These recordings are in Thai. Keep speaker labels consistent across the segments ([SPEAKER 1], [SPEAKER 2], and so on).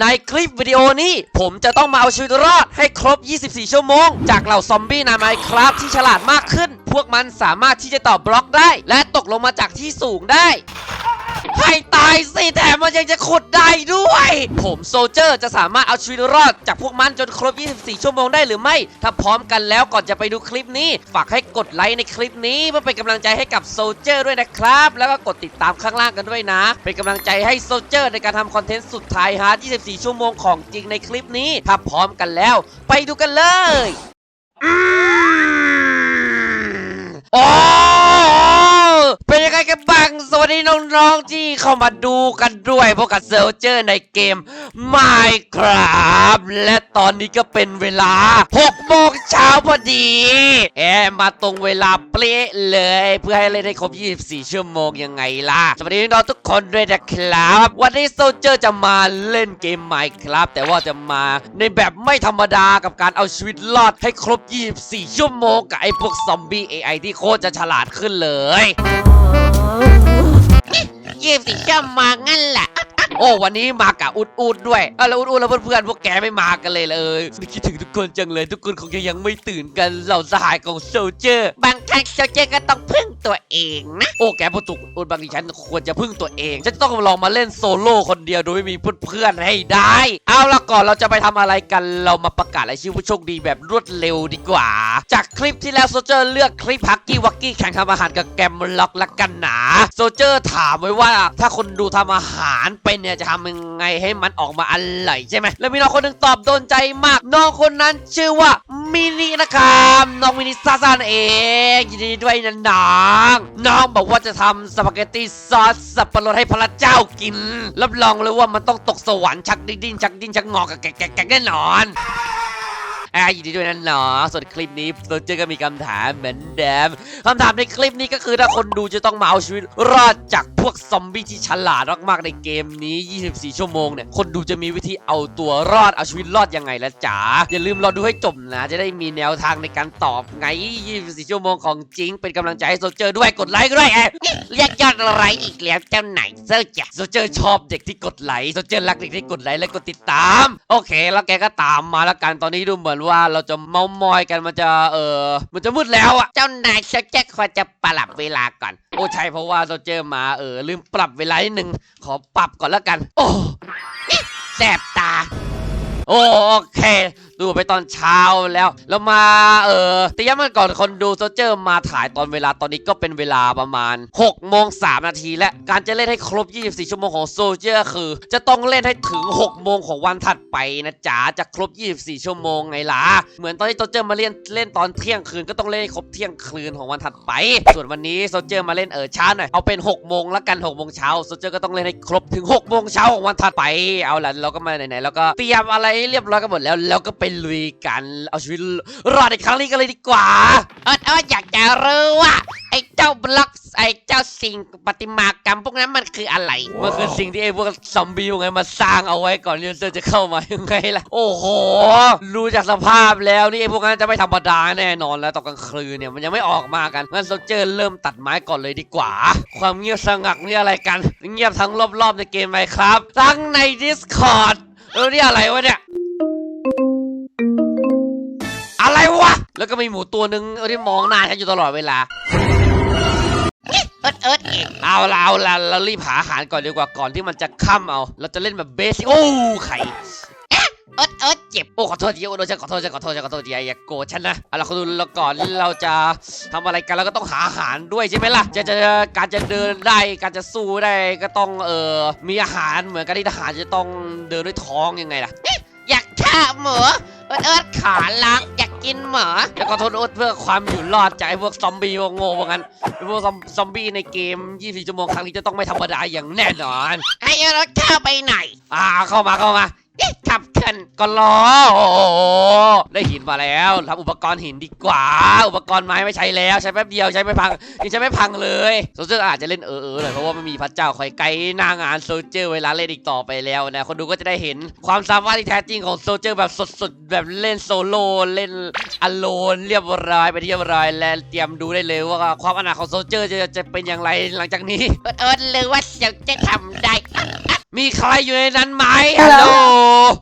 [SPEAKER 1] ในคลิปวิดีโอนี้ผมจะต้องมาเอาชีวิตรอดให้ครบ 24 ชั่วโมง จากเหล่าซอมบี้ในไมครับที่ฉลาดมากขึ้น พวกมันสามารถที่จะตอบบล็อกได้ และตกลงมาจากที่สูงได้ ให้ตายสิแถมมันยังจะขุดได้ด้วย ผมโซลเจอร์จะสามารถเอาชีวิตรอดจากพวกมันจนครบ 24 ชั่วโมงได้หรือไม่ ถ้าพร้อมกันแล้วก่อนจะไปดูคลิปนี้ ฝากให้กดไลค์ในคลิปนี้เพื่อเป็นกำลังใจให้กับโซลเจอร์ด้วยนะครับ แล้วก็กดติดตามข้างล่างกันด้วยนะ เป็นกำลังใจให้โซลเจอร์ในการทำคอนเทนต์สุดท้ายฮาร์ด24 ชั่วโมงของจริงในคลิปนี้ ถ้าพร้อมกันแล้ว ไปดูกันเลยอืมโอ้เป็นยังไง กันบ้างสวัสดีน้องๆที่เข้ามาดูกันด้วยพวกกับเซลเจอร์ในเกม Minecraft และตอนนี้ก็เป็นเวลา6โมงเช้าพอดีแอมมาตรงเวลาเป๊ะเลย เพื่อให้เล่นได้ครบ 24 ชั่วโมงยังไงล่ะ สวัสดีน้องทุกคนด้วยนะครับ วันนี้โซเจอร์จะมาเล่นเกม Minecraft แต่ว่าจะมาในแบบไม่ธรรมดากับการเอาชีวิตรอดให้ครบ 24 ชั่วโมงกับไอ้พวกซอมบี้ AI ที่โคตรจะฉลาดขึ้นเลย
[SPEAKER 2] ยี่สิบชั่ว โอ้
[SPEAKER 1] วันนี้มากับอุดอุดด้วยเออแล้วอุดอุดแล้วเพื่อนๆพวกแกไม่มากันเลยเลยคิดถึงทุกคนจังเลยทุกคนคงจะยังไม่ตื่นกันเหล่าสหายของโซเจอร์
[SPEAKER 2] บางครั้งโซเจอร์ก็ต้องพึ่งตัวเองนะ
[SPEAKER 1] โอ้แกพูดถูกอุดบางทีฉันควรจะพึ่งตัวเองฉันต้องลองมาเล่นโซโล่คนเดียวโดยไม่มีเพื่อนๆให้ได้ เอาละก่อนเราจะไปทำอะไรกันเรามาประกาศรายชื่อผู้โชคดีแบบรวดเร็วดีกว่า จากคลิปที่แล้วโซเจอร์เลือกคลิปฮักกี้วักกี้แข่งทำอาหารกับแกมล็อกละกันหนาโซเจอร์ถามไว้ว่าถ้าคนดูทำอาหารเป็นเนี่ยจะทำยังไงให้มันออกมาอร่อยใช่ไหมแล้วมีน้องคนหนึ่งตอบโดนใจมาก น้องคนนั้นชื่อว่ามินินะครับน้องมินิซาซานเองยินดีด้วยนะน้องน้องบอกว่าจะทำสปาเกตตี้ซอสสับปะรดให้พระเจ้ากินรับรองเลยว่ามันต้องตกสวรรค์ชักดิ้นดิ้นชักดิ้นชักงอกกับแกะแกะแกะแน่นอน อ่ายินดีด้วยนะเนาะส่วนคลิปนี้โซเจอร์ก็มีคำถามเหมือนเดิมคำถามในคลิปนี้ก็คือถ้าคนดูจะต้องมาเอาชีวิตรอดจากพวกซอมบี้ที่ฉลาดมากๆในเกมนี้ 24 ชั่วโมงเนี่ย คนดูจะมีวิธีเอาตัวรอดเอาชีวิตรอดยังไงละจ๋า อย่าลืมรอดูให้จบนะ จะได้มีแนวทางในการตอบไง 24 ชั่วโมงของจริง เป็นกำลังใจให้โซเจอร์ด้วย กดไลค์ก็ด้วยแอบ
[SPEAKER 2] เรียกยอดอะไรอีกแล้วเจ้าไหนเซอร์จ้ะ
[SPEAKER 1] โซเจอร์ชอบเด็กที่กดไลค์ โซเจอร์รักเด็กที่กดไลค์และกดติดตาม โอเค แล้วแกก็ตามมาแล้วกัน ตอนนี้ดูเหมือนว่าเราจะเมามอยกันมันจะเออมันจะมืดแล้วอะ
[SPEAKER 2] เจ้านายโซเจอร์ควรจะปรับเวลาก่อน
[SPEAKER 1] โอ้ใช่เพราะว่าเราเจอมาเออลืมปรับเวลานิดนึงขอปรับก่อนแล้วกัน โอ้
[SPEAKER 2] แสบตา
[SPEAKER 1] โอเค ดูไปตอนเช้าแล้ว แล้วมาเออเตรียมมันก่อนคนดูโซเจอร์มาถ่ายตอนเวลาตอนนี้ก็เป็นเวลาประมาณ6โมง3นาทีและการจะเล่นให้ครบ 24 ชั่วโมงของโซเจอร์คือ จะต้องเล่นให้ถึง 6 โมงของวันถัดไปนะจ๊ะจะครบ 24 ชั่วโมงไงล่ะเหมือนตอนที่โซเจอร์มาเล่นเล่นตอนเที่ยงคืนก็ต้องเล่นครบเที่ยงคืนของวันถัดไป ส่วนวันนี้โซเจอร์มาเล่นเออช้าหน่อยเอาเป็น6โมงละกัน6โมงเช้าโซเจอร์ก็ต้องเล่นให้ครบถึง6โมงเช้าของวันถัดไปเอาล่ะเราก็มาไหนๆแล้วก็เตรียมอะไรเรียบร้อยกันหมดแล้วแล้วก็ไปลุยกัน เอาชีวิตรอดในครั้งนี้กันเลยดีกว่า
[SPEAKER 2] เออเอออยากจะรู้ว่าไอ้เจ้าบล็อกไอ้เจ้าสิ่งประติมากรรม พวกนั้นมันคืออะไร
[SPEAKER 1] มันคือสิ่งที่ไอ้พวกซอมบี้พวกนั้นมาสร้างเอาไว้ก่อนที่เซอร์จะเข้ามายังไงล่ะโอ้โหรู้จากสภาพแล้วนี่ไอ้พวกนั้นจะไม่ธรรมดาแน่นอนแล้วตอนกลางคืนเนี่ยมันยังไม่ออกมากันงั้นโซเจอร์เริ่มตัดไม้ก่อนเลยดีกว่า ความเงียบสงักนี่อะไรกัน เงียบทั้งรอบๆในเกมไหมครับทั้งใน Discord เออนี่อะไรวะเนี่ย แล้วก็มีหมูตัวหนึ่งที่มองหน้าฉันอยู่ตลอดเวลา
[SPEAKER 2] เอิดเอิดเอง
[SPEAKER 1] เอาละเอาละเรารีบหาอาหารก่อนดีกว่าก่อนที่มันจะค่ำเอา เราจะเล่นแบบเบสิโอ้ไข่
[SPEAKER 2] เอิดเอิดเจ็บ
[SPEAKER 1] โอ้ขอโทษทีโอ้โดนฉันขอโทษฉันขอโทษฉันขอโทษอย่าอย่าโกรธฉันนะเอาละคุณดูเราก่อนเราจะทำอะไรกันเราก็ต้องหาอาหารด้วยใช่ไหมล่ะจะจะการจะเดินได้การจะสู้ได้ก็ต้องเอ่อมีอาหารเหมือนกันที่ทหารจะต้องเดินด้วยท้องยังไงล่ะ
[SPEAKER 2] อยากฆ่าหมู อิดเอิดขาลักอยากกินหมู
[SPEAKER 1] แล้วก็โทษโอ๊ตเพื่อความอยู่รอดจากไอ้พวกซอมบี้พวกโง่พวกนั้นไอ้พวกซอมซอมบี้ในเกม 24 ชั่วโมงครั้งนี้จะต้องไม่ธรรมดาอย่างแน่นอน
[SPEAKER 2] ให้เอิดเข้าไปไหน
[SPEAKER 1] อ่าเข้ามาเข้ามา
[SPEAKER 2] เอ๊ะ ขับขึ้น
[SPEAKER 1] ก็รอโอ้โหได้หินมาแล้วทำอุปกรณ์หินดีกว่า อุปกรณ์ไม้ไม่ใช้แล้วใช้แป๊บเดียวใช้ไม่พังยังใช้ไม่พังเลยโซเจอร์อาจจะเล่นเออเออเลยเพราะว่าไม่มีพระเจ้าคอยไกด์หน้างานโซเจอร์เวลาเล่นอีกต่อไปแล้วนะคนดูก็จะได้เห็นความสามารถที่แท้จริงของโซเจอร์แบบสดๆแบบเล่นโซโล่เล่นอโลนเรียบร้อยไปเรียบร้อยและเตรียมดูได้เลยว่าความอนาคตของโซเจอร์จะจะเป็นอย่างไรหลังจากนี้
[SPEAKER 2] เอิดเอิดหรือว่าเสียวจะทำได้
[SPEAKER 1] มีใครอยู่ในนั้นไหมฮัลโหล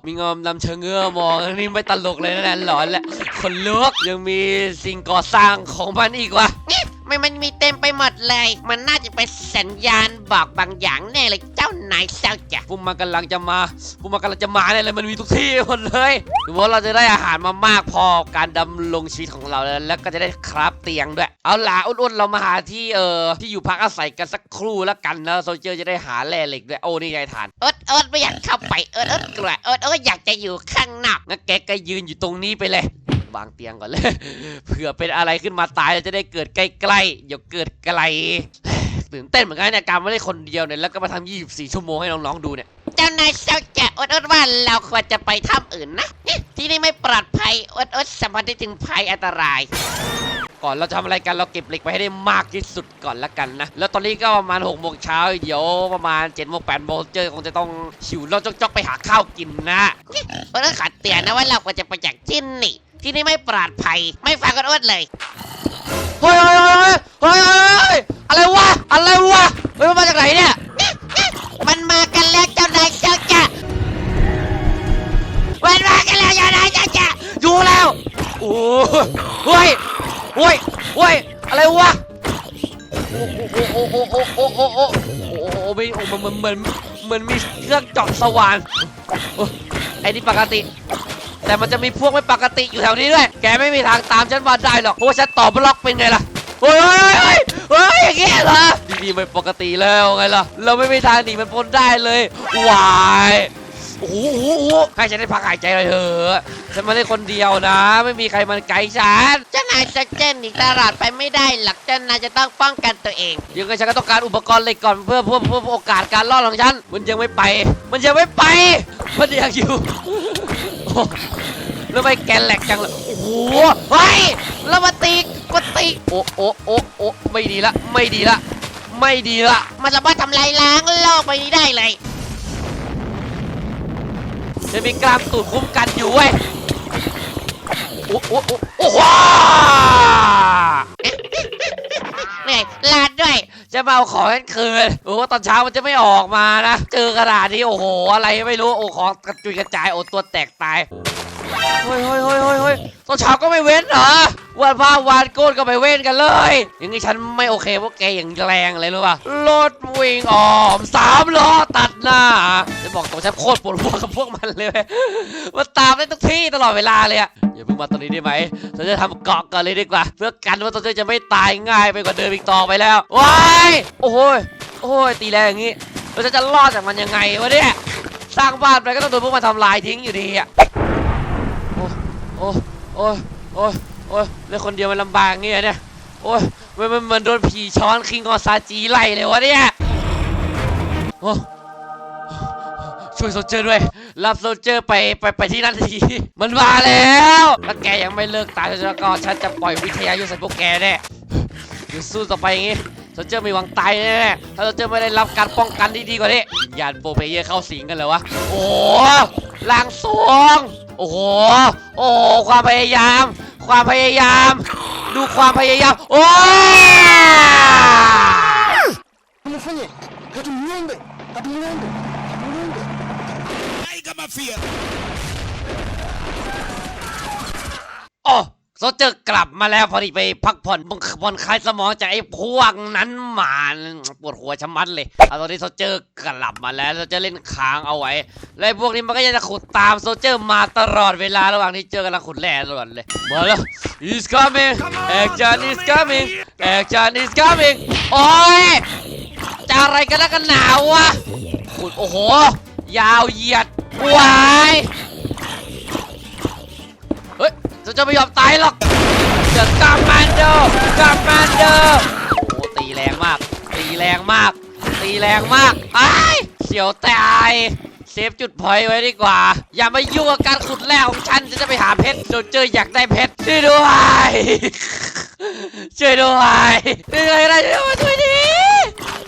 [SPEAKER 1] มีงอมดำเชงเง้อมองอันนี่ไม่ตลกเลยนะหลอนแหละคนลุกยังมีสิ่งก่อสร้างของมันอีกวะ
[SPEAKER 2] ไม่มันมีเต็มไปหมดเลย มันน่าจะเป็นสัญญาณบอกบางอย่างแน่เลยเจ้านายเซลจ้ะ
[SPEAKER 1] พวกมันกำลังจะมาพวกมันกำลังจะมาเนี่ยเลยมันมีทุกที่หมดเลยดูว่าเราจะได้อาหารมามากพอการดำรงชีวิตของเราแล้วแล้วก็จะได้คราฟเตียงด้วย เอาล่ะอ้วนๆเรามาหาที่เอ่อที่อยู่พักอาศัยกันสักครู่แล้วกันนะโซเจอร์จะได้หาแร่เหล็กด้วยโอ้นี่ไงฐาน
[SPEAKER 2] เอิดเอิดไม่อยากเข้าไปเอิดเอิดกลัวเอิดเอิดอยากจะอยู่ข้างนอก
[SPEAKER 1] งั้นแกก็ยืนอยู่ตรงนี้ไปเลย วางเตียงก่อนเลย เผื่อเป็นอะไรขึ้นมาตายเราจะได้เกิดใกล้ๆอย่าเกิดไกลตื่นเต้นเหมือนกันเนี่ยการไม่ได้คนเดียวเนี่ยแล้วก็มาทำ24 ชั่วโมงให้น้องๆดูเนี่ย
[SPEAKER 2] เจ้านายเซลจ้ะเอิดเอิดว่าเราควรจะไปถ้ำอื่นนะเอ๊ะที่นี่ไม่ปลอดภัยเอิดเอิดสัมผัสได้ถึงภัยอันตราย
[SPEAKER 1] ก่อนเราจะทำอะไรกันเราเก็บเหล็กไปให้ได้มากที่สุดก่อนละกันนะ แล้วตอนนี้ก็ประมาณ6โมงเช้าเดี๋ยวประมาณ7โมง8โมงเจอคงจะต้องหิวเราจอกๆไปหาข้าวกินนะ
[SPEAKER 2] เอิดเอิดขัดเตือนนะว่าเราควรจะไปจากที่นี่ ที่นี่ไม่ปลอดภัย ไม่ฟังกันเอิดเลย
[SPEAKER 1] เฮ้ยเฮ้ยเฮ้ยเฮ้ยเฮ้ยอะไรวะ อะไรวะเฮ้ยมันมาจากไหนเนี่ย
[SPEAKER 2] มันมากันแล้วเจ้านายเซลจ้ะมันมากันแล้วเจ้านายเซลจ้ะ
[SPEAKER 1] อยู่แล้ว โอ้เฮ้ยเฮ้ยเฮ้ยอะไรวะ โอ้โอ้โอ้โอ้โอ้โอ้โอ้โอ้โอ้โอ้ไม่โอ้มันเหมือนเหมือนมีเครื่องเจาะสว่านโอ้ไอ้นี่ปกติ แต่มันจะมีพวกไม่ปกติอยู่แถวนี้ด้วย แกไม่มีทางตามฉันมาได้หรอก เพราะว่าฉันต่อบล็อกเป็นไงล่ะเฮ้ยเฮ้ยเฮ้ยเฮ้ยอย่างเงี้ยเหรอดีๆไม่ปกติแล้วไงล่ะ เราไม่มีทางหนีมันพ้นได้เลยวายโอ้โหโอ้โหให้ฉันได้พักหายใจเลยเถอะฉันมาได้คนเดียวนะ ไม่มีใครมันไกลฉัน
[SPEAKER 2] เจ้านายเซลจ้ะหนีตลาดไปไม่ได้หรอกเจ้านายจะต้องป้องกันตัวเอง
[SPEAKER 1] ยังไงฉันก็ต้องการอุปกรณ์เหล็กก่อนเพื่อเพื่อเพื่อโอกาสการรอดของฉัน มันยังไม่ไป มันยังไม่ไป มันยังอยู่โอ้ แล้วไปแกนแหลกจังเลยโอ้โหเฮ้ยแล้วมาตีกดตีโอ้โอ้โอ้โอ้ไม่ดีละไม่ดีละ ไม่ดีละ
[SPEAKER 2] มันสามารถทำลายล้างโลกใบนี้ได้เลย
[SPEAKER 1] จะมีกล้ามตูดคุ้มกันอยู่เว้ยโอ้โอ้โอ้โอ้โห
[SPEAKER 2] เหนื่อยลาดด้วย
[SPEAKER 1] จะมาเอาของฉันคืนโอ้ตอนเช้ามันจะไม่ออกมานะ เจอกระดาษนี้โอ้โห อะไรไม่รู้ โอ้ของกระจุยกระจาย โอ้ตัวแตกตาย เฮ้ยเฮ้ยเฮ้ยเฮ้ยเฮ้ยตอนเช้าก็ไม่เว้นเหรอวันพระวันโกนก็ไม่เว้นกันเลย อย่างนี้ฉันไม่โอเคเพราะแกอย่างแรงเลยรู้ป่ะรถวิ่งออมสามล้อตัดหน้าจะบอกตรงฉันโคตรปวดหัวกับพวกมันเลยว้ยมันตามได้ทุกที่ตลอดเวลาเลยอะอย่าเพิ่งมาตอนนี้ได้ไหมฉันจะทำเกาะก่อนเลยดีกว่า เพื่อกันว่าตอนนี้จะไม่ตายง่ายไปกว่าเดิมอีกต่อไปแล้วว้ายโอ้โหยโอ้ยตีแรงอย่างงี้เราจะจะรอดจากมันยังไงวะเนี่ยสร้างบ้านไปก็ต้องโดนพวกมันทำลายทิ้งอยู่ดีอะ โอ้โอ้โอ้โอ้เล่นคนเดียวมันลำบากเงี้ยเนี่ยโอ้ยมันมันมือนโดนผีช้อนคิงกอซาจีไล่เลยวะเนี่ยโอ้ช่วยโซเจอร์ด้วย รับโซเจอร์ไปไปไปที่นั่นที มันมาแล้วถ้าแกยังไม่เลิกตายแล้วก็ฉันจะปล่อยวิทยายุทธใส่พวกแกแน่อยู่สู้ต่อไปอย่างงี้ โซลเจอร์มีหวังตายแน่ๆถ้าโซลเจอร์ไม่ได้รับการป้องกันที่ดีกว่านี้วิญญาณโปรเพเยอร์เข้าสิงกันเลยวะ โอ้ลางทรงโอ้โห โอ้โหความพยายาม ความพยายาม ดูความพยายาม โอ้ย
[SPEAKER 3] Mufanye, hatumuombe, hatumuombe, hatumuombe.
[SPEAKER 4] Aiga Mafia.
[SPEAKER 1] โอ้ โซเจอร์กลับมาแล้วพอดีไปพักผ่อนผ่อนคลายสมองจากไอ้พวกนั้นมาปวดหัวชะมัดเลยเอาตอนนี้โซเจอร์กลับมาแล้วโซเจอร์เล่นค้างเอาไว้แล้วไอพวกนี้มันก็ยังจะขุดตามโซเจอร์มาตลอดเวลาระหว่างที่เจอกำลังขุดแร่ตลอดเลยมาแล้ว is coming action is coming action is coming โอ้ยจะอะไรกันแล้วกันหนาววะขุดโอ้โห ยาวเหยียดวาย เฮ้ยจะไม่ยอมตายหรอกเดอะกัมมานโดกัมมานโดโอ้ตีแรงมาก ตีแรงมาก ตีแรงมากไอ้ายเสียวตายเซฟจุดพอยไว้ดีกว่า อย่ามายุ่งกับการขุดแร่ของฉันฉันจะไปหาเพชรโดนเจออยากได้เพชรช่วยด้วยช่วยด้วยช่วยด้วยนะช่วยช่วยดิ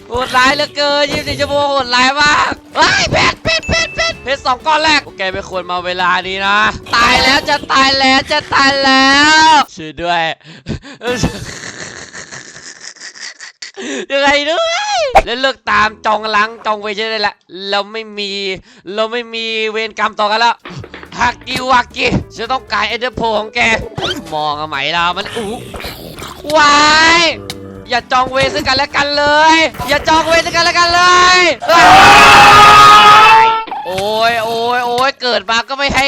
[SPEAKER 1] โหดร้ายเหลือเกินยี่สิบชั่วโมงโหดร้ายมากไอ้เพชรเพชรเพชร เพชรสองก้อนแรกโอเคไม่ควรมาเวลานี้นะ ตายแล้วจะตายแล้วจะตายแล้วช่วยด้วยยังไงด้วยแล้วเลิกตามจองหลังจองเวรได้ละเราไม่มี เราไม่มีเวรกรรมต่อกันแล้วฮักกิวากิฉันต้องการเอเดอร์โพของแก มองอะไหมล่ะมันอู้วายอย่าจองเวซึ่งกันและกันเลย อย่าจองเวซึ่งกันและกันเลย อ้ายโอ้ยโอ้ยโอ้ยเกิดมาก็ไม่ให้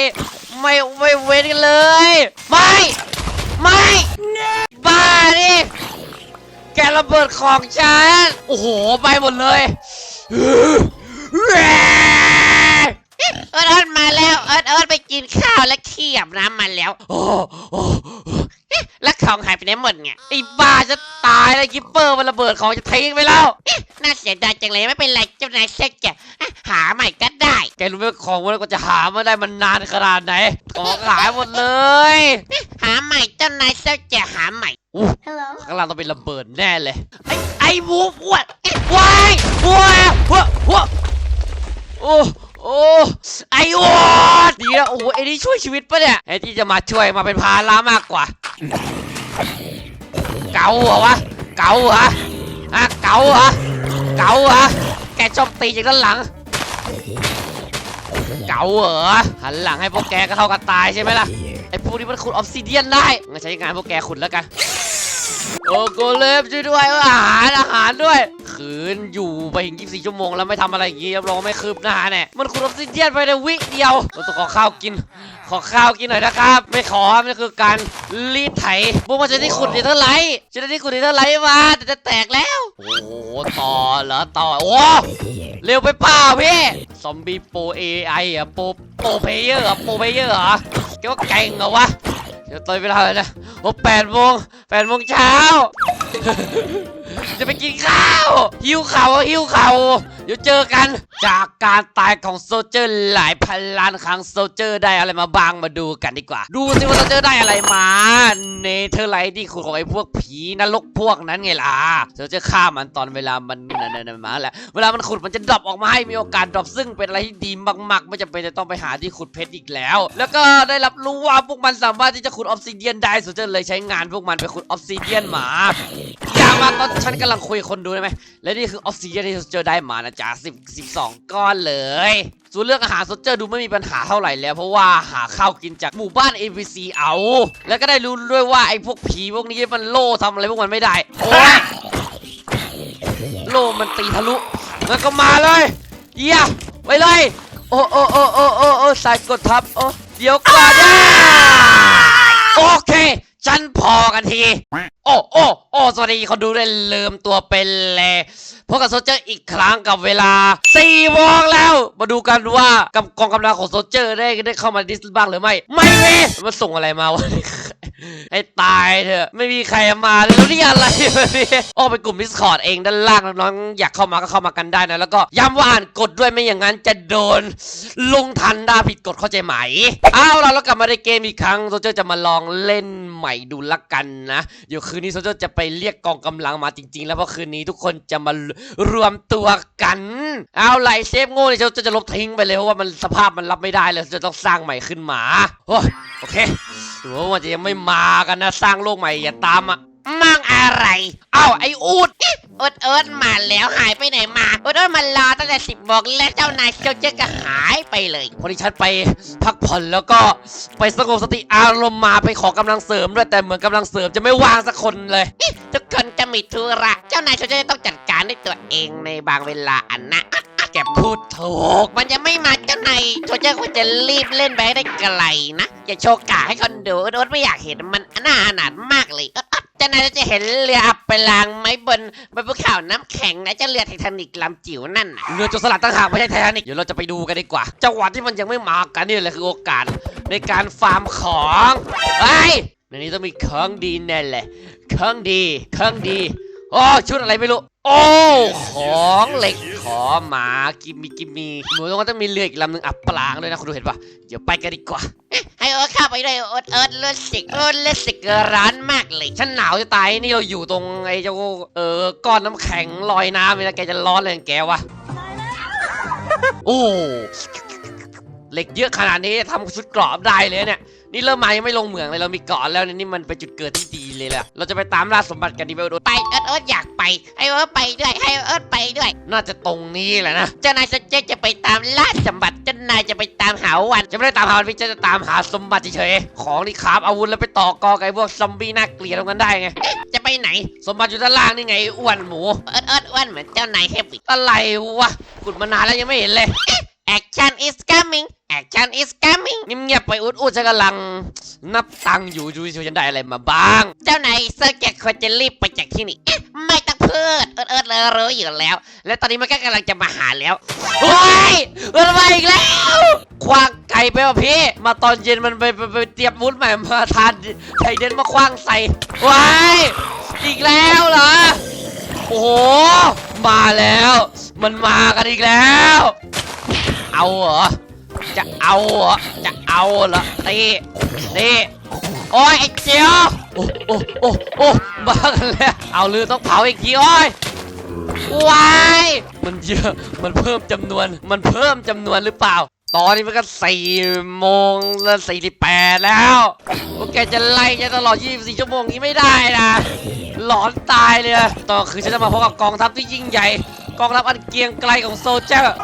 [SPEAKER 1] ไม่ไม่เว้นกันเลย ไม่ ไม่ บ้าดิแกระเบิดของฉัน โอ้โห ไปหมดเลย
[SPEAKER 2] เอิร์ดเอิร์ดมาแล้ว เอิร์ดเอิร์ดไปกินข้าวและเคียบน้ำมาแล้ว
[SPEAKER 1] โอ้โอ้
[SPEAKER 2] แล้วของหายไปไหนหมดไง
[SPEAKER 1] ไอ้บ้าจะตายเลยกิปเปอร์มันระเบิดของจะทิ้งไปแล้ว
[SPEAKER 2] น่าเสียดายจังเลยไม่เป็นไรเจ้านายเซ็กแกหาใหม่ก็ได้
[SPEAKER 1] แกรู้ไหมว่าของมันก็จะหามาได้มันนานขนาดไหนของหายหมดเลย
[SPEAKER 2] หาใหม่เจ้านายเซ็กแกหาใหม่
[SPEAKER 1] อู้
[SPEAKER 3] Hello.
[SPEAKER 1] ข้างล่างต้องเป็นระเบิดแน่เลย ไอ้ไอ้วูฟอ้วนวายวัววัววัวโอ้ โอ้ไอ้อ้วนดีนะโอ้โหไอ้นี่ช่วยชีวิตปะเนี่ยไอ้ที่จะมาช่วยมาเป็นภาระมากกว่า เกาเหรอวะเกาเหรออะเกาเหรอเกาเหรอแกชอบตีจากด้านหลัง เกาเหรอหันหลังให้พวกแกก็เท่ากันตายใช่ไหมล่ะไอ้พวกนี้มันขุดออฟซิเดียนได้งั้นใช้งานพวกแกขุดแล้วกัน โอ้โกเลมช่วยด้วยอาหารอาหารด้วย คืนอยู่ไปถึง24ชั่วโมงแล้วไม่ทำอะไรอย่างงี้รับรองไม่คืบหน้าแน่มันขุดออฟซิเดียนไปในวิเดียวเราต้องขอข้าวกิน ขอข้าวกินหน่อยนะครับ ไม่ขอมันคือการรีดไถพวกมันจะได้ขุดด้เท่าไหร่จะได้ขุดด้เท่าไหร่มาแต่จะแตกแล้ว โอ้โหต่อเหรอต่อโอ้เร็วไปเปล่าพี่ซอมบี้โปรเอไออะโปรโปรเพเยอร์อะโปรเพเยอร์เหรอแกว่าเก่งเหรอวะ เดี๋ยวตอนเวลาเลยนะโอ้แปดโมงแปดโมงเช้า จะไปกินข้าว หิวเข่าหิวเข่าเดี๋ยวเจอกัน จากการตายของโซเจอร์หลายพันล้านครั้งโซเจอร์ได้อะไรมาบ้างมาดูกันดีกว่า ดูสิว่าโซเจอร์ได้อะไรมาเนเธอร์ไลท์ที่คุณของไอ้พวกผีนรกพวกนั้นไงล่ะโซเจอร์ฆ่ามันตอนเวลามันนั่นๆๆมาแหละเวลามันขุดมันจะดรอปออกมาให้มีโอกาสดรอปซึ่งเป็นอะไรที่ดีมากๆ ไม่จำเป็นจะต้องไปหาที่ขุดเพชรอีกแล้ว แล้วก็ได้รับรู้ว่าพวกมันสามารถที่จะขุดออฟซิเดียนได้สุดจะเลยใช้งานพวกมันไปขุดออฟซิเดียนมาอย่ามาตอนฉันกำลังคุยคนดูได้ไหม และนี่คือออฟซิเดียนที่เจอได้มานะจ๊ะสิบสิบสองก้อนเลย ส่วนเรื่องอาหารสดเจอดูไม่มีปัญหาเท่าไหร่แล้ว เพราะว่าหาข้าวกินจากหมู่บ้าน NPC เอา แล้วก็ได้รู้ด้วยว่าไอ้พวกผีพวกนี้มันโล่ทำอะไรพวกมันไม่ได้ โอ้ยโล่มันตีทะลุงั้นก็มาเลย เยี่ยไปเลย โอ้โอ้โอ้โอ้โอ้โอ้ใส่กดทับ โอ้ เดี๋ยวก่อนนะโอเค ฉันพอกันที โอ้โอ้โอ้สวัสดีคนดูได้ลืมตัวเป็นเลยพบกับโซเจอร์อีกครั้งกับเวลา4โมงแล้ว มาดูกันว่ากับกองกำลังของโซเจอร์ได้ได้เข้ามาดิสบ้างหรือไม่ ไม่มีมันส่งอะไรมาวะ ให้ตายเถอะ ไม่มีใครมาเลยแล้วนี่อะไรวะเนี่ยอ้อเป็นกลุ่ม Discord เองด้านล่างน้องๆอยากเข้ามาก็เข้ามากันได้นะ แล้วก็ย้ำว่าอ่านกฎด้วยไม่อย่างนั้นจะโดน ลงทันได้ผิดกฎเข้าใจไหมเอาล่ะเรากลับมาในเกมอีกครั้งโซเจอร์จะมาลองเล่นใหม่ดูละกันนะ เดี๋ยวคืนนี้โซเจอร์จะไปเรียกกองกำลังมาจริง ๆ แล้วเพราะคืนนี้ทุกคนจะมารวมตัวกัน เอาไลเซฟโง่เนี่ยโซเจอร์จะลบทิ้งไปเลยเพราะว่ามันสภาพมันรับไม่ได้เลยจะต้องสร้างใหม่ขึ้นมาโอโอเค ดูว่ามันจะยังไม่มากันนะสร้างโลกใหม่อย่าตามอะ
[SPEAKER 2] มั่งอะไร
[SPEAKER 1] เอ้าไอ้อูด
[SPEAKER 2] อดเอิร์ดมาแล้วหายไปไหนมาอดเอิร์ดมารอตั้งแต่สิบโมงและเจ้านายเจ้าเจ๊ก็หายไปเลย
[SPEAKER 1] พอดีฉันไปพักผ่อนแล้วก็ไปสงบสติอารมณ์มาไปขอกำลังเสริมด้วยแต่เหมือนกำลังเสริมจะไม่ว่างสักคนเลย
[SPEAKER 2] ทุกคนจะมีธุระเจ้านายเจ้าเจ๊ต้องจัดการด้วยตัวเองในบางเวลาอันนะ
[SPEAKER 1] แกพูดถูก
[SPEAKER 2] มันจะไม่มาเจ้านายโจเจ้ควรจะรีบเล่นไปให้ได้ไกลนะ อย่าโชว์กาให้คนดูโดนไม่อยากเห็นมันน่าอนาถมากเลยเอิ๊ดเอิ๊ดเจ้านายจะเห็นเรืออับไปลางไม้บนบนภูเขาน้ำแข็งนะเจ้าเรือไททานิกลำจิ๋วนั่นน่ะ
[SPEAKER 1] เรือโจรสลัดต่างหากไม่ใช่ไททานิกเดี๋ยวเราจะไปดูกันดีกว่าจังหวะที่มันยังไม่มากันนี่แหละคือโอกาสในการฟาร์มของไอ้ยในนี้ต้องมีของดีแน่เลยของดีของดี โอ้ชุดอะไรไม่รู้ โอ้ของเหล็กขอหมากิมมีกิมมีหนูตรงนั้นต้องมีเรืออีกลำหนึ่งอับปลางด้วยนะคุณดูเห็นปะเดี๋ยวไปกันดีกว่า
[SPEAKER 2] ให้เอิร์ธเข้าไปด้วยเอิร์ธเอิร์ธเลือดสิกเอิร์ธเลือดสิกร้านมากเลย
[SPEAKER 1] ฉันหนาวจะตายนี่เราอยู่ตรงไอ้เจ้าเออก้อนน้ำแข็งลอยน้ำเลยนะแกจะร้อนเลยแกวะโอ้ เหล็กเยอะขนาดนี้ทำชุดเกราะได้เลยเนี่ย นี่เริ่มมายังไม่ลงเหมืองเลยเรามีเกาะแล้วเนี่ยนี่มันเป็นจุดเกิดที่ดีเลยแหละเราจะไปตามล่าสมบัติกันดีไหมโดน
[SPEAKER 2] ไปเอิร์ธเอิร์ธอยากไปให้เอิร์ธไปด้วยให้เอิร์ธไปด้วย
[SPEAKER 1] น่าจะตรงนี้แหละนะ
[SPEAKER 2] เจ้านายสนใจจะไปตามล่าสมบัติเจ้านายจะไปตามหาวัน
[SPEAKER 1] จะไม่ได้ตามหามันพี่จะตามหาสมบัติเฉยๆของที่คราบอาวุธแล้วไปต่อกอกับไอ้พวกซอมบี้น่าเกลียดตรงนั้นได้ไง
[SPEAKER 2] จะไปไหน
[SPEAKER 1] สมบัติอยู่ด้านล่างนี่ไงไอ้อ้วนหมู
[SPEAKER 2] เอิร์ธเอิร์ธอ้วนเหมือนเจ้านายเฮฟวี่
[SPEAKER 1] อะไรวะขุดมานานแล้วยังไม่เห็นเลย
[SPEAKER 2] action is coming action is coming
[SPEAKER 1] เงียบๆไปอุดๆฉันกำลัง นับตังค์อยู่ดูสิฉันได้อะไรมาบ้าง
[SPEAKER 2] เจ้านายเซอร์แกควรจะรีบไปจากที่นี่ไม่ต้องพูดเอิร์เอิร์เลยรู้อยู่แล้ว
[SPEAKER 1] และตอนนี้มันก็กำลังจะมาหาแล้วเฮ้ยมันมาอีกแล้ว ควางไก่ไปว่ะพี่ มาตอนเย็นมันไปไปไปเตรียมวุ้นใหม่มาทานไข่เด่นมาคว้างใส่ว้ายอีกแล้วเหรอ โอ้โห มาแล้ว มันมากันอีกแล้ว เอาเหรอ จะเอาเหรอ จะเอาเหรอตีตีโอ้ยไอ้เจียวโอ้โอ้โอ้โอ้มากันแล้วเอาลือต้องเผาอีกทีโอ้ยวายมันเยอะมันเพิ่มจำนวน มันเพิ่มจำนวนหรือเปล่า ตอนนี้มันก็สี่โมงแล้วสี่สิบแปดแล้วพวกแกจะไล่ฉันตลอด24ชั่วโมงนี้ไม่ได้นะหลอนตายเลยนะต่อคือฉันจะมาพบกับกองทัพที่ยิ่งใหญ่ กองทัพอันเกียงไกลของโซเจอร์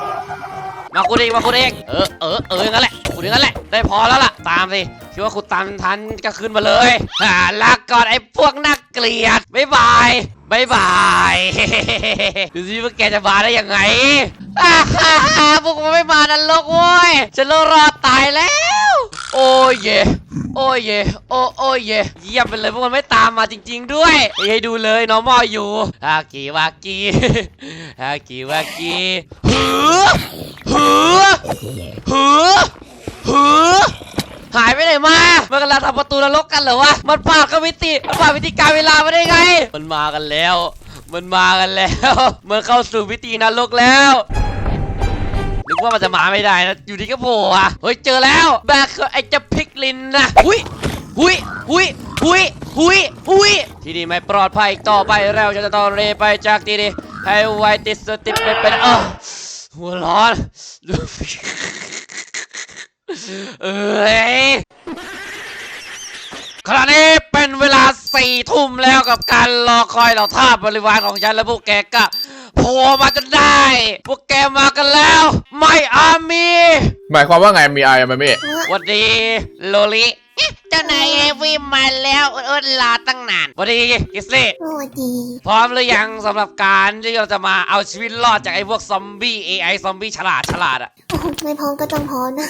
[SPEAKER 1] มาคุณเองมาคุณเองเออเออเอออย่างนั้นแหละคุณอย่างนั้นแหละได้พอแล้วล่ะ ตามสิคิดว่าคุณตามทันก็ขึ้นมาเลยอ่าลาก่อนไอ้พวกนักเกลียดบ๊ายบายบ๊ายบายดูสิว่าแกจะมาได้ยังไงฮ่าฮ่าพวกมันไม่มานรกเว้ยฉันรอตายแล้ว โอ้ยเยโอ้ยเยโอ้โอ้ยเยเยี่ยมไปเลยพวกมันไม่ตามมาจริง ๆ ด้วยให้ดูเลยน้องมออยู่ฮากิวากิฮากิวากิ หือหือหือหือหายไปไหนมา มันกำลังทำประตูนรกกันเหรอวะ มันผ่านกมิติ มันผ่านวิธีการเวลามาได้ไง มันมากันแล้ว มันมากันแล้ว มันเข้าสู่วิธีนรกแล้วนึกว่ามันจะมาไม่ได้นะ อยู่ดีก็โผล่อะเฮ้ยเจอแล้วแบกไอเจะพิกลินนะหุยหุยหุยหุยหุยหุยที่นี่ไม่ปลอดภัยต่อไปแล้วจะต้องเรไปจากที่นี่ให้ไวติดสติดไปเป็นเออ หัวร้อนดูเอ้ยขณะนี้เป็นเวลาสี่ทุ่มแล้วกับการรอคอยเหล่าท่าสบริวารของฉันและพวกแกก็โผล่มาจนได้ พวกแกมากันแล้ว ไม่อามี
[SPEAKER 5] หมายความว่าไงมีไอไหมมี่
[SPEAKER 1] หวัสดีโลลิ
[SPEAKER 2] เจ้านายเฮฟวี่มาแล้วเอิร์ธเอิร์ธรอตั้งนาน
[SPEAKER 1] หวัสดีกิสลี่
[SPEAKER 3] สวัสดี
[SPEAKER 1] พร้อมหรือยังสำหรับการที่เราจะมาเอาชีวิตรอดจากไอ้พวกซอมบี้ AI ซอมบี้ฉลาดฉลาดอะ
[SPEAKER 3] โอ้โหไม่พร้อมก็ต้องพร้อมนะ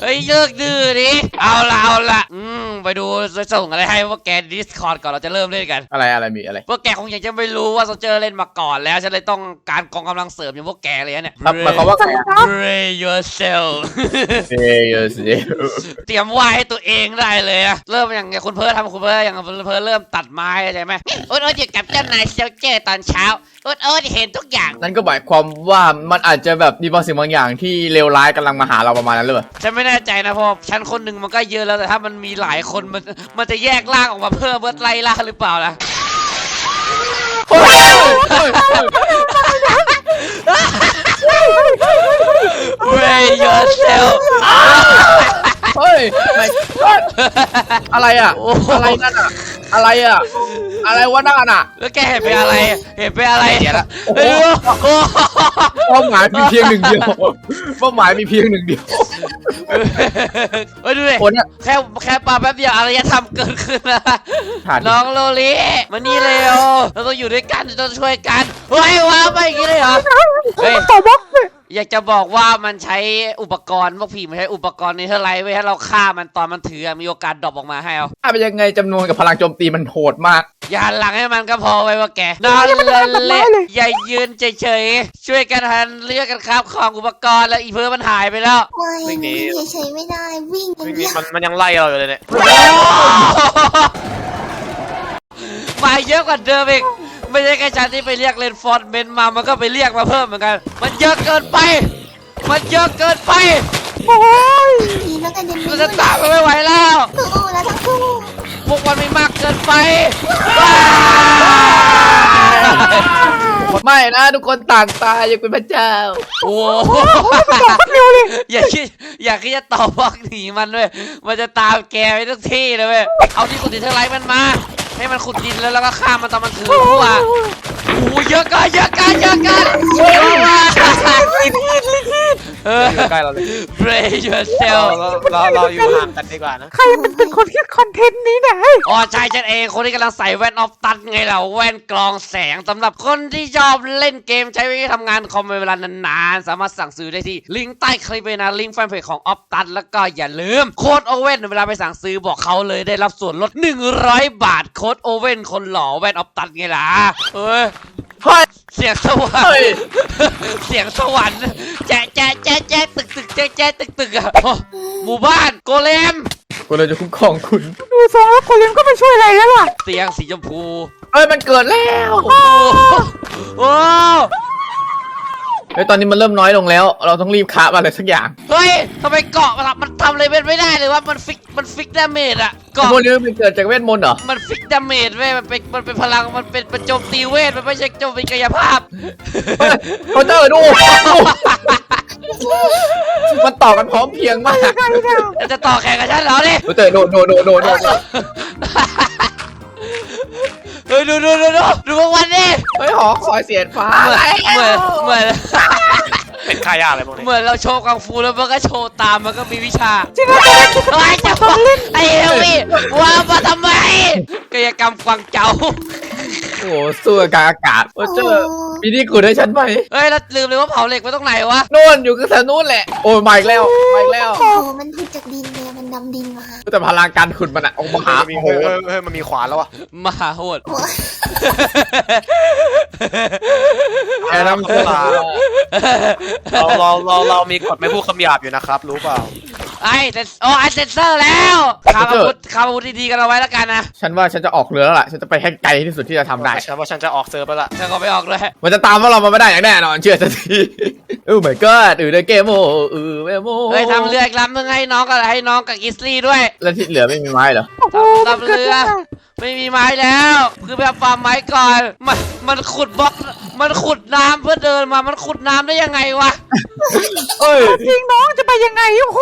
[SPEAKER 1] เฮ้ยเลิกดื้อดิเอาละเอาละอืมไปดูจะส่งอะไรให้พวกแก Discord ก่อนเราจะเริ่มเล่นกัน
[SPEAKER 5] อะไรอะไรมีอะไร
[SPEAKER 1] พวกแกคงยังจะไม่รู้ว่าโซเจอร์เล่นมาก่อนแล้วฉันเลยต้องการกองกำลังเสริมอย่างพวกแกเลยนะเนี่ย
[SPEAKER 5] ครับหมายความว่าไงอะ
[SPEAKER 1] Pray yourself
[SPEAKER 5] เอ้ยสิ
[SPEAKER 1] เตรียมไหวให้ตัวเองได้เลยนะเริ่มอย่างคุณเพิร์ททำคุณเพิร์ทอย่างคุณเพิร์ทเริ่มตัดไม้ใช่ไหม
[SPEAKER 2] เอิร์ธเอิร์ธอยู่กับเจ้านายเซลเจอร์ตอนเช้าเอิร์ธเอิร์ธเห็นทุกอย่าง
[SPEAKER 5] นั่นก็หมายความว่ามันอาจจะแบบมีบางสิ่งบางอย่างที่เลวร้ายกำลังมาหาเราประมาณนั้นเลย
[SPEAKER 1] ฉันไม่แน่ใจนะเพราะฉันคนหนึ่งมันก็เยอะแล้วแต่ถ้ามันมีหลายคนมันมันจะแยกล่างออกมาเพิ่มเพื่อไล่ล่าหรือเปล่าล่ะ Pray yourself
[SPEAKER 5] เฮ้ยไม่ อะไรอะ
[SPEAKER 1] โอ้โห
[SPEAKER 5] อะไรนั่นอะ อะไรอะ อะไรวะนั่นอะ
[SPEAKER 1] แล้วแกเห็นเป็นอะไร เห็นเป็นอะไร
[SPEAKER 5] เดี๋ยวละ
[SPEAKER 1] เฮ้ยโอ้โห
[SPEAKER 5] เป้าหมายมีเพียงหนึ่งเดียวเป้าหมายมีเพียงหนึ่งเดียว
[SPEAKER 1] เฮ้ยดูดิ
[SPEAKER 5] คนเนี้ย
[SPEAKER 1] แค่แค่ปาแป๊บเดียวอารยธรรมเกิดขึ้นแล้ว
[SPEAKER 5] ผ่าน
[SPEAKER 1] น้องโลลิมานี่เร็วเราต้องอยู่ด้วยกันเราต้องช่วยกันเฮ้ยว้าวไปอย่างนี้เลยเหรอเฮ้ยอยากจะบอกว่ามันใช้อุปกรณ์พวกผีมันใช้อุปกรณ์ในเทอร์ไลท์ไว้ให้เราฆ่ามันตอนมันถือมีโอกาสดรอปออกมาให้เอา
[SPEAKER 5] ถ้าเป็นยังไงจำนวนกับพลังโจมตีมันโหดมาก
[SPEAKER 1] อย่าหันหลังให้มันก็พอไว้ว่าแกนอนเละอย่ายืนเฉยๆช่วยกันหันเลือกกันครับของอุปกรณ์แล้วอีเพื่อมันหายไปแล้ว
[SPEAKER 3] ไม่
[SPEAKER 6] วิ่งหนี
[SPEAKER 3] วิ่งเฉยๆไม่ได้วิ่งอย่าง
[SPEAKER 6] ไม่มี
[SPEAKER 3] เดียว
[SPEAKER 6] มันมันยังไล่เราอยู่เลยเนี่ย
[SPEAKER 1] มาเยอะกว่าเดิมอีก ไม่ใช่แค่ฉันที่ไปเรียกเลนฟอร์ดเมนมามันก็ไปเรียกมาเพิ่มเหมือนกัน มันเยอะเกินไป มันเยอะเกินไป
[SPEAKER 3] ดีแล้วกันเดินไป
[SPEAKER 1] มัน
[SPEAKER 3] ด้
[SPEAKER 1] จะ
[SPEAKER 3] วย
[SPEAKER 1] ตามมันไม่ไหวแล้ว
[SPEAKER 3] สู้แล้วทั้งคู่
[SPEAKER 1] พวกมันไม่มากเกินไป
[SPEAKER 5] พไม่นะทุกคนต่างตายยังเป็นพระเจ้า
[SPEAKER 1] โอ้โหอย่าคิดอย่าคิดจะต่อพวกหนีมันด้วย มันจะตามแกไปทุกที่เลยเว้ย เอาที่ขุดดินเทอร์ไลท์มันมา ให้มันขุดดินแล้วแล้วก็ฆ่ามันตอนมันถือพวก โอ้โหเยอะเกันเยอะเกันเยอะเกันเยอะมากเออ
[SPEAKER 5] ใกล้เราเลย
[SPEAKER 1] brace
[SPEAKER 6] เรา
[SPEAKER 1] yourself
[SPEAKER 6] เราเราอยู่ห่างกันดีกว่านะ
[SPEAKER 7] ใครมันเป็นคนคิดคอนเทนต์นี้เนี่ย
[SPEAKER 1] อ๋อใช่ฉันเองคนที่กำลังใส่แว่นออฟตัดไงเราแว่นกรองแสงสำหรับคนที่ชอบเล่นเกมใช้ไว้ทำงานคอมเป็นเวลานานๆ สามารถสั่งซื้อได้ที่ ลิงก์ใต้คลิปเลยนะลิงก์แฟนเพจของออฟตัดแล้วก็อย่าลืมโค้ดโอเว่นเวลาไปสั่งซื้อบอกเขาเลยได้รับส่วนลด 100 บาทโค้ดโอเว่นคนหล่อแว่นออฟตัดไงล่ะเฮ้ย
[SPEAKER 5] เฮ้ย
[SPEAKER 1] เสียงสวรร
[SPEAKER 5] เฮ้
[SPEAKER 1] ค์
[SPEAKER 5] ย
[SPEAKER 1] เสียงสวรรค์แจ๊ะแจ๊ะแจ๊ะแจ๊ะตึกตึกแจ๊ะแจ๊ะตึกตึกอะโอ้หมู่บ้านโกเลม
[SPEAKER 5] กูเลยจะคุ้มครองคุณ
[SPEAKER 7] ดูทรงแล้วคนเลี้ยงก็ไม่ช่วยอะไรแล้วล่ะ
[SPEAKER 1] เตียงสีชมพู
[SPEAKER 5] เอ้ยมันเกิดแล้ว
[SPEAKER 1] โอ้โหโอ้
[SPEAKER 5] เฮ้ยตอนนี้มันเริ่มน้อยลงแล้ว เราต้องรีบค้าอะไรสักอย่าง
[SPEAKER 1] เฮ้ยทำไมเกาะมันมันทำอะไรเป็นไม่ได้เลยว่ามันฟิกมันฟิกดาเมจอะเกาะ
[SPEAKER 5] พวกนี้มันเกิดจากเวทมนต์เหรอ
[SPEAKER 1] มันฟิกดาเมจเว้ยมันเป็นมันเป็นพลังมันเป็นมันโจมตีเวทมันไม่ใช่โจมตีกายภาพ
[SPEAKER 5] เฮ้ยเขาเจอดูมันต่อกันพร้อมเพรียงมาก
[SPEAKER 1] แล้วจะต่อแข่งกับฉันเหรอเนี่ย
[SPEAKER 5] เขาเจอโดนโดนโดนโดนโดน
[SPEAKER 1] เฮ้ยดูดูดูดูดูพวกมันดิ
[SPEAKER 5] เฮ้ยหอคอยเสียดฟ้า
[SPEAKER 1] เหมือนเหมือนเหมือน
[SPEAKER 6] เป็นค่ายาอะไรพวกนี้
[SPEAKER 1] เหมือนเราโชว์กังฟูแล้วมันก็โชว์ตามมันก็มีวิชา
[SPEAKER 7] จริงๆแล้วคิด
[SPEAKER 1] ไอ้เจ้าไอ้เอลวี่ว่ามาทำไมกายกรรมกวางเจ้า
[SPEAKER 5] โอ้โหสู้กับกลางอากาศเขาเจอมีที่ขุดให้ฉันไหม
[SPEAKER 1] เฮ้ยแล้วลืมเลยว่าเผาเหล็กไว้ตรงไหนวะ
[SPEAKER 5] นู่นอยู่ก็แถวนู้นแหละโอ้ยมาอีกแล้วมาอีกแล้ว
[SPEAKER 3] โอ้โหมันขุดจากดินเลยมัน ดำดินมา
[SPEAKER 5] แต่พลังการขุดมันอะองค์มหา
[SPEAKER 6] มี
[SPEAKER 5] โอ้โห
[SPEAKER 6] เฮ้ยเฮ้ยเฮ้ยมันมีขวานแล้ววะ
[SPEAKER 1] มหาโหด
[SPEAKER 3] โอ้ย
[SPEAKER 5] แค่น้ำเชื่อ
[SPEAKER 6] เราเราเราเรามีกฎไม่พูดคำหยาบอยู่นะครับ รู้เปล่า
[SPEAKER 1] ไอ้เซนโอ้ไอ้เซนเซอร์แล้วคาอาวุธคาอาวุธดีๆกันเอาไว้แล้วกันนะ
[SPEAKER 5] ฉันว่าฉันจะออกเรือแล้วล่ะ ฉันจะไปให้ไกลที่สุดที่จะทำได้
[SPEAKER 6] ฉันว่าฉันจะออกเซิร์ฟไปละ
[SPEAKER 1] ฉันก็ไม่ออกเลย
[SPEAKER 5] มันจะตามพวกเรามาไม่ได้อย่างแน่นอนเชื่อฉันทีโอ้ my god อือเดเกมโออือเวโม
[SPEAKER 1] เฮ้ยทำเรืออีกลำนึงให้น้องกับให้น้องกับกิสลี่ด้วย
[SPEAKER 5] แล้วที่เหลือไม่มีไม้เหรอ
[SPEAKER 1] ทำทำเรือไม่มีไม้แล้ว คือไปเอาฟาร์มไม้ก่อน มันมันขุดบล็อก มันขุดน้ำเพื่อเดินมา มันขุดน้ำได้ยังไงวะ
[SPEAKER 5] เอ้ย
[SPEAKER 7] จริงน้องจะไปยังไงโอ้โห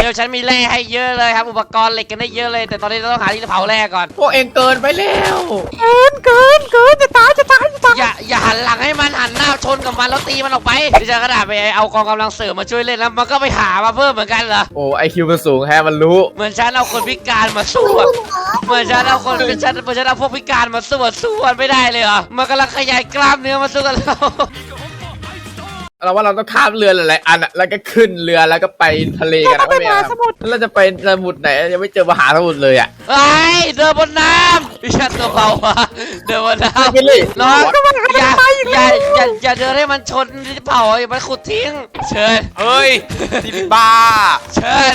[SPEAKER 1] เดี๋ยวฉันมีแร่ให้เยอะเลยครับ อุปกรณ์เหล็กกันได้เยอะเลย แต่ตอนนี้เราต้องหาที่เผาแร่ก่อน
[SPEAKER 5] พวกเองเกินไปแล้ว
[SPEAKER 7] เกินเกินเกินจะตายจะตายจะตาย
[SPEAKER 1] อย่าอย่าหันหลังให้มันหันหน้าชนกับมันแล้วตีมันออกไปดิฉันกระดาษไปเอากองกำลังเสริมมาช่วยเล่นแล้วมันก็ไปหามาเพิ่มเหมือนกันเหรอ
[SPEAKER 5] โอ้ไอคิวมันสูงแฮะมันรู้
[SPEAKER 1] เหมือนฉันเอาคนพิการมาสู้อะเหมือนฉันเอาคนพิการเหมือนฉันเอาพวกพิการมาสู้อะสู้มันไม่ได้เลยเหรอมันกำลังขยายกล้ามเนื้อมาสู้กันเรา
[SPEAKER 5] เราว่าเราต้องข้ามเรือหลายๆอันอะแล้วก็ขึ้นเรือแล้วก็ไปทะเลกัน
[SPEAKER 7] ต้อ
[SPEAKER 5] อะ
[SPEAKER 7] งไป
[SPEAKER 5] ไม่
[SPEAKER 7] มหา
[SPEAKER 5] เอา
[SPEAKER 7] สมุทร
[SPEAKER 5] แล้วเราจะไปสมุทรไหนยังไม่เจอมหาสมุทรเลยอะ
[SPEAKER 1] ไอ้ยเดินบนน้ำดิฉันตัวเบาวะเดินบนน้
[SPEAKER 5] กินเลยำ
[SPEAKER 1] น้องอย่าอย่าอย่าอย่าเดินให้มันชนที่เผาอย่ามันขุดทิ้ง เชิญ
[SPEAKER 6] เฮ้ยที่บ้า
[SPEAKER 1] เชิญ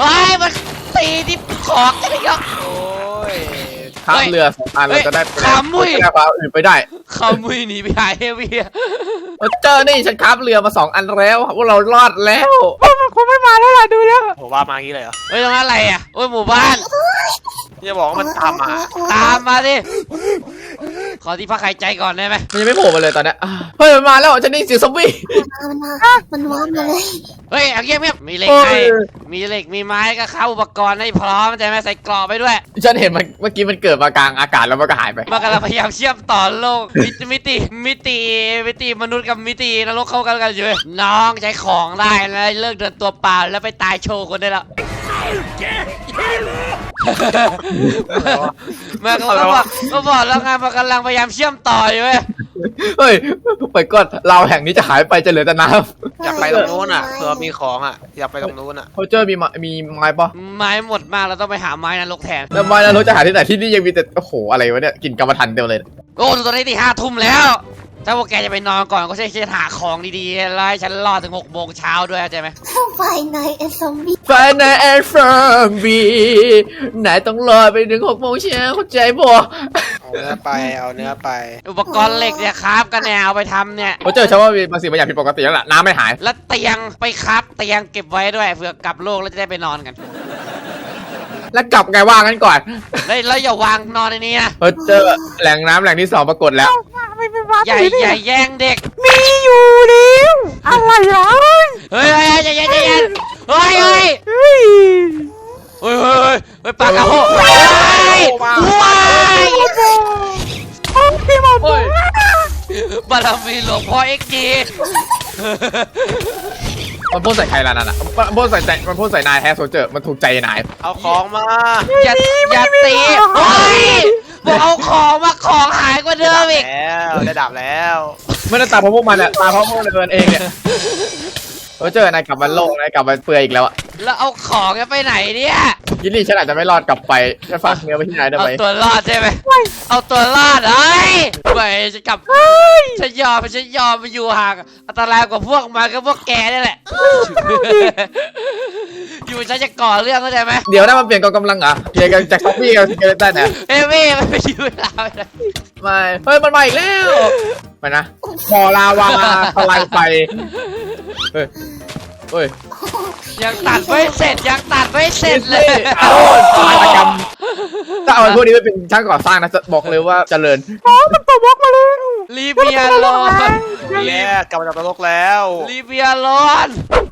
[SPEAKER 1] ไอ้ยมันตีที่ขอกจะได้ยก
[SPEAKER 6] โอ้ย
[SPEAKER 5] ข้ามเรือสองอันเราจะได้
[SPEAKER 1] เฮ้ยขามุ้ย
[SPEAKER 5] เราจะได้พาอื่นไปได้
[SPEAKER 1] เขามุยหนีไปหาเฮเวีย
[SPEAKER 5] เราเจอนี่ฉันข้ามเรือมาสองอันแล้วพวกเรารอดแล้ว
[SPEAKER 7] มันคงไม่มาแล้วล่ะดูแล้ว
[SPEAKER 6] ผมว่ามางี้เลยเหรอ
[SPEAKER 1] เฮ้ยตรงนั้นอะไรอะโอ้ยหมู่บ้าน
[SPEAKER 6] นี่จะบอกว่ามันตามมา
[SPEAKER 1] ตามมาดิ ขอที่พักหายใจก่อนได้ไหม
[SPEAKER 5] มันยังไม่โผล่มาเลยตอนเนี้ยอะเฮ้ยมันมาแล้วฉันได้ยินเสียงซอมบี้
[SPEAKER 3] มันมามันว้ามาเลย
[SPEAKER 1] เฮ้ยเอาเงียบเงียบมีเหล็ก
[SPEAKER 5] โอ้ย
[SPEAKER 1] ให้มีเหล็กมีไม้ก็เข้าอุปกรณ์ให้พร้อมใช่ไหมใส่กรอบไปด้วย
[SPEAKER 5] ฉันเห็นมันเมื่อกี้มันเกิดมากลางอากาศแล้วมันก็หายไป
[SPEAKER 1] มันกำลังพยายามเชื่อมต่อโลกมิติมิติมิติมิติมนุษย์กับมิตินรกเข้ากันกันอยู่เว้ยน้องใช้ของได้แล้วเลิกเดินตัวเปล่าแล้วไปตายโชว์คนได้แล้ว มันก็บอกก็บอกแล้วไงมันกำลังพยายามเชื่อมต่ออยู่เว้ย
[SPEAKER 5] เฮ้ยไปก่อนเราแห่งนี้จะหายไปจะเหลือแต่น้
[SPEAKER 6] อยากไปตรงนู้นอะเผื่อมีของอะอยากไปตรงนู้นอะำ
[SPEAKER 5] โคเจอร์มีไม้มีไม้ปะ
[SPEAKER 1] ไม้หมดมากเราต้องไปหาไม้นรกแทน
[SPEAKER 5] แล้วไม้แล้วเราจะหาที่ไหนที่นี่ยังมีแต่โอ้โหอะไรวะเนี่ยกินกรรมฐานเดียวเลย
[SPEAKER 1] โอ้ตอนนี้ตีห้าทุ่มแล้ว ถ้าพวกแกจะไปนอนก่อนก็ใช่ฉันหาของดีๆแล้วให้ฉันรอถึงหกโมงเช้าด้วยเข้าใจไหม
[SPEAKER 3] ไฟในเอสซอมบี้
[SPEAKER 5] ไฟในแอนฟรอมบีไหนต้องรอไปถึงหกโมงเช้าเข้าใจบ่
[SPEAKER 6] เอาเนื้อไป เอาเนื้อไป
[SPEAKER 1] อุปกรณ์เหล็กเนี่ยครับกันแนวเอาไปทำเนี่ย
[SPEAKER 5] โคเจอร์ฉันว่ามีบางสิ่งบางอย่างผิดปกติแล้วล่ะน้ำไม่หาย
[SPEAKER 1] แล้วเตียงไปครับเตียงเก็บไว้ด้วยเผื่อกลับโลกแล้วจะได้ไปนอนกัน
[SPEAKER 5] แล้วกลับไงว่างั้นก่อน
[SPEAKER 1] แล้วแล้วอย่าวางนอนในนี้นะ
[SPEAKER 5] โคเจอร์แหล่งน้ำแหล่งที่สองปรากฏแล้ว
[SPEAKER 7] เอาไม่ไม่มา
[SPEAKER 1] ใหญ่
[SPEAKER 7] ถือดิ
[SPEAKER 1] ใหญ่แย่งเด็ก
[SPEAKER 7] มีอยู่แล้วอะไรอะ
[SPEAKER 1] เฮ้ยเฮ้ยใจเย็นใจเย็นเฮ้ยเฮ้ย
[SPEAKER 7] เฮ้ย
[SPEAKER 1] เฮ้ยเฮ้ยเฮ้ยปากกระโหเฮ้ยว้าย
[SPEAKER 7] โอ้พี่หมด
[SPEAKER 5] เฮ้ย
[SPEAKER 1] บารมีหลวงพ่อเอ็กดี
[SPEAKER 5] มันพ่นใส่ใครล่ะนั่นอะมันพ่นใส่ใจมันพ่นใส่นายแฮร์โซเจอร์มันถูกใจนาย
[SPEAKER 6] เอาของมา
[SPEAKER 1] อย่าอย่าตีเฮ้ยบอกเอาของมาของหายกว่าเดิมอีก
[SPEAKER 6] แล้วได้ดาบแล้ว
[SPEAKER 5] ไม่ได้ตามเพราะพวกมันอะตามเพราะพวกมันเดินเองเนี่ยโซเจอร์นายกลับมาโลกนายกลับมาเปลือยอีกแล้วอะ
[SPEAKER 1] แล้วเอาของจะไปไหนเนี่ย
[SPEAKER 5] ยินดีฉันอาจจะไม่รอดกลับไปฉันฝากเนื้อไว้ที่นายได้
[SPEAKER 1] เอา
[SPEAKER 5] ไหม
[SPEAKER 1] ตัวรอดใช่ไหมเอาตัวรอดเอ้ยไม่จะกลับฉันยอมฉันยอมไปอยู่ห่างอันตรายกว่าพวกมันก็พวกแกนี่แหละ อยู่ฉันจะก่อเรื่องเข้าใจไหม
[SPEAKER 5] เดี๋ยวนะมันเปลี่ยนกองกำลังเหรอะเปลี่ยนจากซอมบี้กับสเกเลตันเนี่ย
[SPEAKER 1] เอ้ยไม่ไม่ไปอยู่เราเลย
[SPEAKER 5] ไม่เฮ้ยมันมาอีกแล้วไปนะบ่อลาวาทลายไฟเฮ้ย เฮ้ย
[SPEAKER 1] ยังตัดไม่เสร็จยังตัดไม่เสร็จเลย
[SPEAKER 5] เอาสารกรรมถ้าเอาพวกนี้ไปเป็นช่างก่อสร้างนะจะบอกเลยว่าเจริญ
[SPEAKER 7] อ๋อมันตัวบล็อกมาเลย
[SPEAKER 1] ลีเบียโลน
[SPEAKER 6] แย่กลับมาจากนรกแล้ว
[SPEAKER 1] ลีเบียโลน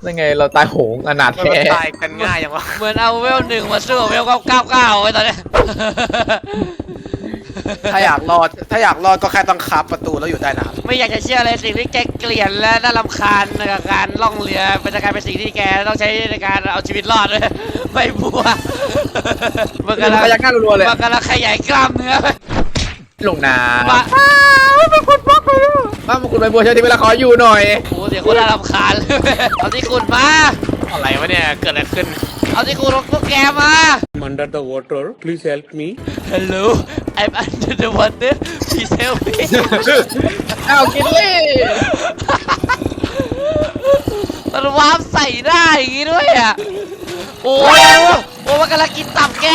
[SPEAKER 5] ยังไงเราตายโหงอนาถ
[SPEAKER 6] มัน
[SPEAKER 5] แท้
[SPEAKER 6] ตายกันง่ายยังวะ
[SPEAKER 1] เหมือนเอาเวลหนึ่งมาสู้กับเวลเก้าเก้าเก้าไว้ตอนเนี้ย
[SPEAKER 6] ถ้าอยากรอด ถ้าอยากรอดก็แค่ต้องคับประตูแล้วอยู่ใต้น้
[SPEAKER 1] ไม่อยากจะเชื่อเลยสิ่งที่แกเกลียดและน่ารำคาญกับการล่องเรือเป็นการเป็นสิ่งที่แกต้องใช้ในการเอาชีวิตรอดด้วยไม่บัวมัน
[SPEAKER 5] กำ
[SPEAKER 1] กำ
[SPEAKER 5] ลั
[SPEAKER 1] ลั
[SPEAKER 5] ง
[SPEAKER 1] ง
[SPEAKER 5] พยักหน้ารัวๆเลย
[SPEAKER 1] มันกำลังขยายกล้ามเนื้อไป
[SPEAKER 5] ลงนา
[SPEAKER 1] มา
[SPEAKER 7] อ้าวเป็นคนบล็อกเลยอะ
[SPEAKER 5] บ้านคุณใบบัวเชิญที่เวลาขออยู่หน่อย
[SPEAKER 1] โอ้เสียงคนน่ารำคาญเลยเอาที่คุณมาำ
[SPEAKER 6] อะไรวะเนี่ย เกิดอะไรขึ้น
[SPEAKER 1] เอาที่คุณของพวกแกมา
[SPEAKER 8] I'm under the water. Please help me.
[SPEAKER 1] Hello I'm under the water please help me
[SPEAKER 5] อ้าวกินเลย
[SPEAKER 1] มันวาร์ปใส่หน้าอย่างงี้ด้วยอะ โอ้ยโอ้มันกำลังกินตับแก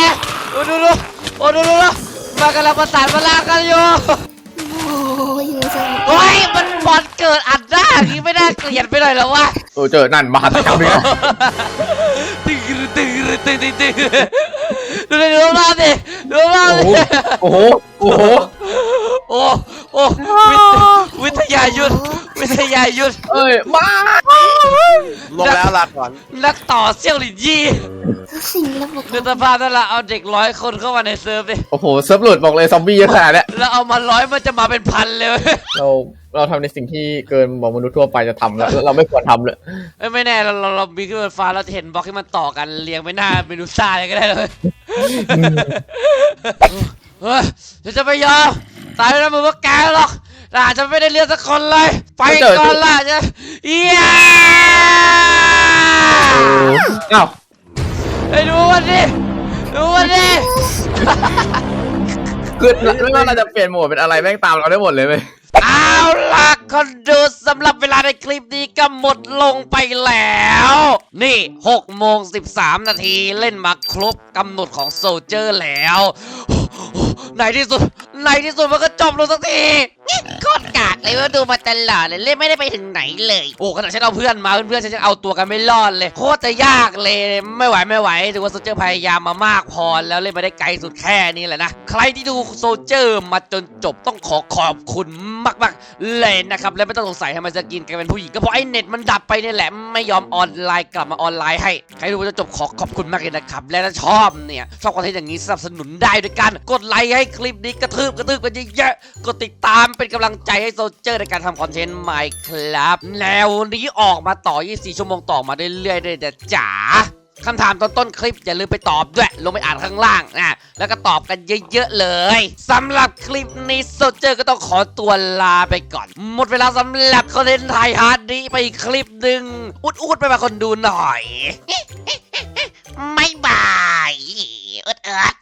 [SPEAKER 1] โอ้ดูดูโอ้ดูดูดู มันกำลังประสานพลังกันอยู่
[SPEAKER 3] โอ้ยอยู่จัง
[SPEAKER 1] โอ้ยมันบอลเกิดอัดหน้าอย่างงี้ไม่น่าเกลียดไปหน่อยเหรอวะ
[SPEAKER 5] โอ้เจอนั่นมหัศจรรย์เลยนะ
[SPEAKER 1] ตึงตึงตึงตึงตึงดูเลยดูรอบดิดูรอบ
[SPEAKER 5] โอ้โห
[SPEAKER 1] ดิ
[SPEAKER 5] โอ้โหโอ้โห
[SPEAKER 1] โอ้โอ้วิทวิทยายุทธ วิทยายุทธ
[SPEAKER 5] เอ้ยมา
[SPEAKER 6] ลงแล้วลาก่อน
[SPEAKER 1] นักต่อเซี่ยวหลินยี่
[SPEAKER 3] ทุกสิ่งระบบ
[SPEAKER 1] คือสภาพนั่นแหละเอาเด็กร้อยคนเข้ามาในเซิร์ฟดิ
[SPEAKER 5] โอ้โหเซิร์ฟหลุดบอกเลยซอมบี้เยอะขนาดเนี้ย
[SPEAKER 1] แล้วเอามาร้อยมันจะมาเป็นพันเลยเว้ย
[SPEAKER 5] เราเราทำในสิ่งที่เกินบอกมนุษย์ทั่วไปจะทำแล้วแล้วเราไม่ควรทำเลย
[SPEAKER 1] เอ้ยไม่แน่เราเราเรามีขึ้นบนฟ้าเราจะเห็นบล็อกที่มันต่อกันเรียงไปหน้าเมนูซ่าเลยก็ได้เลยเฮ้ยฉันจะไม่ยอมตายแล้วมึงว่าแกหรอก แต่อาจจะไม่ได้เลือกสักคนเลย ไปก่อนล่ะจะเอีย
[SPEAKER 5] อ้าว
[SPEAKER 1] ไอ้ดูมันดิดูมันดิ
[SPEAKER 5] คือไม่ว่าเราจะเปลี่ยนโหมดเป็นอะไรแม่งตามเราได้หมดเลยเว้ย
[SPEAKER 1] เอาล่ะคนดูสำหรับเวลาในคลิปนี้ก็หมดลงไปแล้ว นี่6โมง13 นาทีเล่นมาครบกำหนดของโซเจอร์แล้ว ในที่สุด ในที่สุดมันก็จบลงสักที
[SPEAKER 2] โคตรกากเลยว่าดูมาตลอดเลยเล่นไม่ได้ไปถึงไหนเลย
[SPEAKER 1] โอ้ขนาดฉันเอาเพื่อนมาเพื่อนๆฉันยังเอาตัวกันไม่รอดเลย โคตรจะยากเลยไม่ไหวไม่ไหวถือว่าโซเจอร์พยายามมามากพอแล้วเล่นมาได้ไกลสุดแค่นี้แหละนะใครที่ดูโซเจอร์มาจนจบต้องขอขอบคุณมากๆเลยนะครับและไม่ต้องสงสัยทำไมสกินแกเป็นผู้หญิงก็เพราะไอ้เน็ตมันดับไปนี่แหละไม่ยอมออนไลน์กลับมาออนไลน์ให้ใครดูจนจบขอขอบคุณมากเลยนะครับและถ้าชอบเนี่ยชอบคอนเทนต์อย่างนี้สนับสนุนได้ด้วยการกดไลค์ให้คลิปนี้กระทืบกระทืบกันเยอะๆกดติดตามเป็นกำลังใจให้โซเจอร์ในการทำคอนเทนต์ใหม่ครับ แล้วนี้ออกมาต่อ 24 ชั่วโมงต่อมาเรื่อยๆเลยนะจ๋าคำถามตอนต้นคลิป อย่าลืมไปตอบด้วย ลงไปอ่านข้างล่างนะ แล้วก็ตอบกันเยอะๆเลยสำหรับคลิปนี้โซเจอร์ก็ต้องขอตัวลาไปก่อน หมดเวลาสำหรับคอนเทนต์ไทยฮาร์ดนี้ไปคลิปหนึ่งอุดๆไปมาคนดูหน่อย
[SPEAKER 2] ไม่บายเอิดเอิด